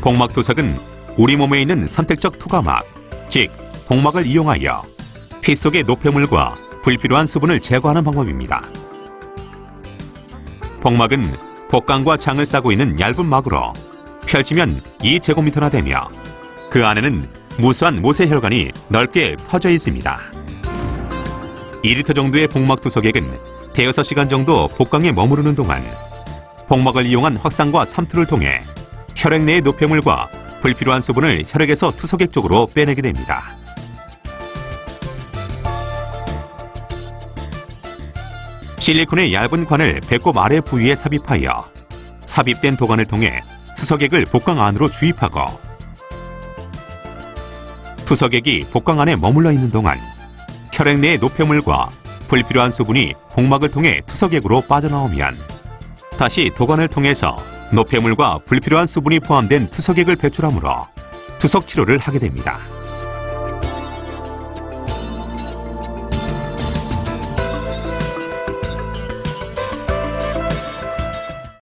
복막 투석은 우리 몸에 있는 선택적 투과막, 즉 복막을 이용하여 피 속의 노폐물과 불필요한 수분을 제거하는 방법입니다. 복막은 복강과 장을 싸고 있는 얇은 막으로 펼치면 2제곱미터나 되며 그 안에는 무수한 모세혈관이 넓게 퍼져 있습니다. 2리터 정도의 복막 투석액은 대여섯 시간 정도 복강에 머무르는 동안 복막을 이용한 확산과 삼투를 통해 혈액 내의 노폐물과 불필요한 수분을 혈액에서 투석액 쪽으로 빼내게 됩니다. 실리콘의 얇은 관을 배꼽 아래 부위에 삽입하여 삽입된 도관을 통해 투석액을 복강 안으로 주입하고 투석액이 복강 안에 머물러 있는 동안 혈액 내의 노폐물과 불필요한 수분이 복막을 통해 투석액으로 빠져나오면 다시 도관을 통해서 노폐물과 불필요한 수분이 포함된 투석액을 배출하므로 투석 치료를 하게 됩니다.